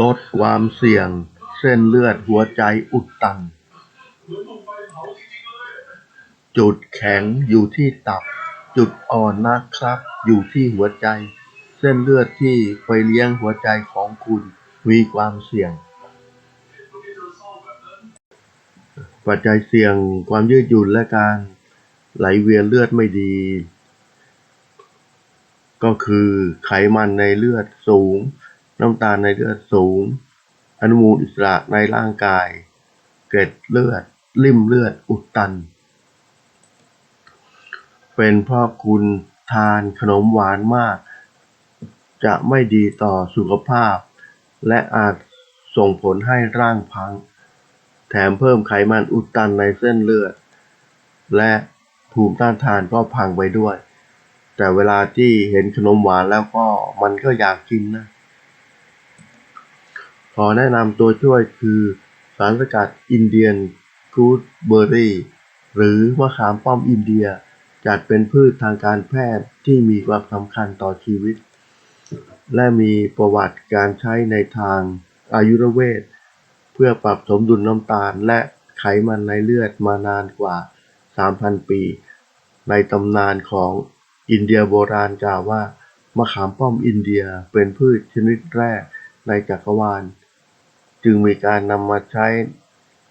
ลดความเสี่ยง เส้นเลือดหัวใจอุดตัน จุดแข็งอยู่ที่ตับ จุดอ่อนนะครับ อยู่ที่หัวใจ เส้นเลือดที่ไปเลี้ยงหัวใจของคุณมีความเสี่ยง ปัจจัยเสี่ยงความยืดหยุ่นและการไหลเวียนเลือดไม่ดี ก็คือไขมันในเลือดสูง น้ำตาลในเลือดสูง อนุมูลอิสระในร่างกาย เกล็ดเลือด ริ่มเลือดอุดตัน เป็นเพราะคุณทานขนมหวานมาก จะไม่ดีต่อสุขภาพ และอาจส่งผลให้ร่างพัง แถมเพิ่มไขมันอุดตันในเส้นเลือด และภูมิต้านทานก็พังไปด้วย แต่เวลาที่เห็นขนมหวานแล้วก็มันก็อยากกินนะ ขอแนะนำตัวช่วยคือ สารสกัดอินเดียนกูดเบอร์รี่หรือมะขามป้อมอินเดีย จัดเป็นพืชทางการแพทย์ที่มีความสำคัญต่อชีวิต และมีประวัติการใช้ในทางอายุรเวทเพื่อปรับสมดุลน้ำตาลและไขมันในเลือดมานานกว่า 3,000 ปี ในตำนานของอินเดียโบราณกล่าวว่า มะขามป้อมอินเดียเป็นพืชชนิดแรก ในจักรวาล จึงมีการนำมาใช้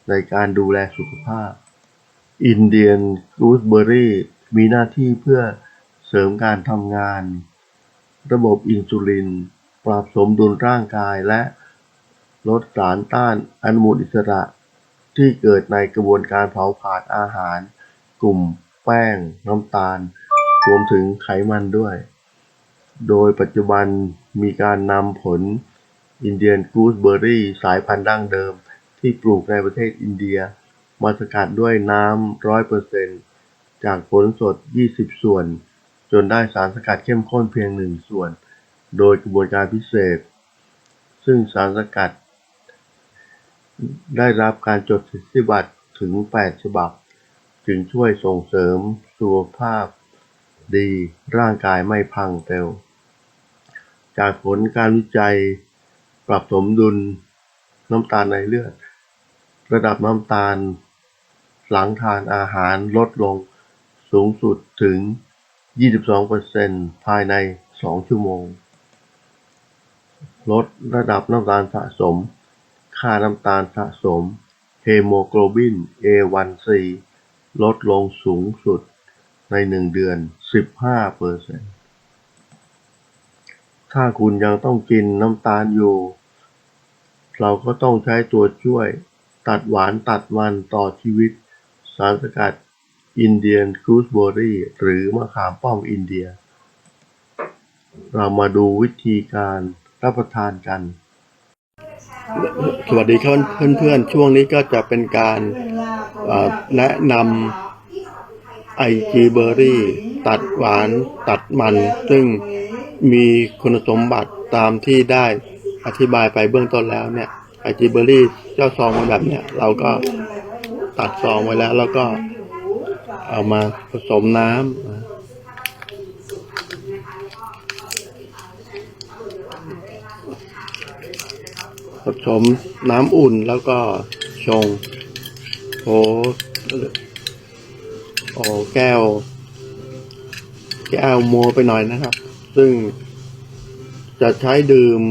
ในการดูแลสุขภาพ อินเดียนกูสเบอร์รี่มีหน้าที่เพื่อเสริมการทำงาน ระบบอินซูลิน ปรับสมดุลร่างกายและลดสารต้านอนุมูลอิสระ ที่เกิดในกระบวนการเผาผลาญอาหาร กลุ่ม แป้ง น้ำตาล รวมถึงไขมันด้วย โดยปัจจุบันมีการนำผล อินเดียนกูสเบอร์รี่ สายพันธุ์ดั้งเดิม ที่ปลูกในประเทศอินเดีย มาสกัดด้วยน้ำร้อยเปอร์เซนจากผลสด 20 ส่วน จนได้สารสกัดเข้มข้นเพียงหนึ่งส่วน โดยกระบวนการพิเศษ ซึ่งสารสกัด ได้รับการจดสิทธิบัตรถึง 8 ฉบับ จึงช่วยส่งเสริมสุขภาพดีร่างกายไม่พังเร็ว จากผลการวิจัย ปรับสมดุลน้ำตาลในเลือด ระดับน้ำตาล หลังทานอาหารลดลงสูงสุดถึง 22%ภายใน 2 ชั่วโมง ลดระดับน้ำตาลสะสม ค่าน้ำตาลสะสมเฮโมโกลบิน A1C ลดลงสูงสุดใน 1 เดือน 15%ถ้าคุณยังต้องกินน้ำตาลอยู่ เราก็ต้องใช้ตัวช่วย ตัดหวานตัดมันต่อชีวิต สารสกัดอินเดียนกูสเบอร์รี่หรือมะขามป้อมอินเดีย เรามาดูวิธีการรับประทานกัน สวัสดีครับเพื่อนๆ ช่วงนี้ก็จะเป็นการแนะนำไอจีเบอร์รี่ ตัดหวานตัดมัน ซึ่งมีคุณสมบัติตามที่ได้ อธิบายไปเบื้องต้นแล้วเนี่ยไอจีเบอรี่เจ้าซองมาแบบเนี้ยเราก็ตัดซองไว้แล้ว แล้วก็เอามาผสมน้ำผสมน้ำอุ่นแล้วก็ชงโอ้โอ้แก้ว แก้วมัวไปหน่อยนะครับ ซึ่งจะใช้ดื่ม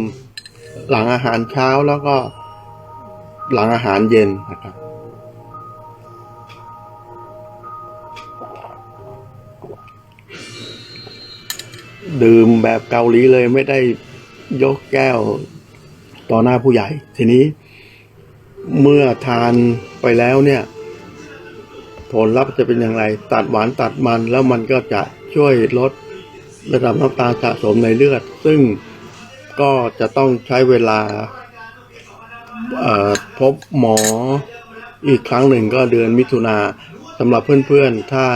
หลังอาหารเช้าแล้วก็หลังอาหารเย็นนะครับ ดื่มแบบเกาหลีเลยไม่ได้ยกแก้วต่อหน้าผู้ใหญ่ ทีนี้เมื่อทานไปแล้วเนี่ย ผลลัพธ์จะเป็นอย่างไร ตัดหวานตัดมันแล้วมันก็จะช่วยลดระดับน้ำตาลสะสมในเลือด ซึ่ง ก็จะต้องใช้เวลาพบหมออีกครั้งหนึ่งก็เดือนมิถุนาสำหรับเพื่อนๆ ถ้า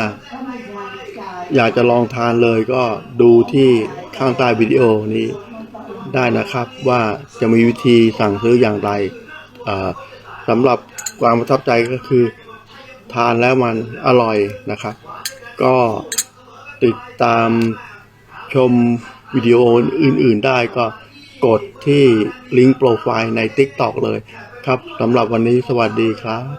อยากจะลองทานเลยก็ดูที่ข้างใต้วิดีโอนี้ได้นะครับว่าจะมีวิธีสั่งซื้ออย่างไรสำหรับความประทับใจก็คือ ทานแล้วมันอร่อยนะครับ ก็ติดตามชมวิดีโออื่นๆได้ก็ กดที่ลิงก์โปรไฟล์ใน TikTok เลยครับสำหรับวันนี้สวัสดีครับ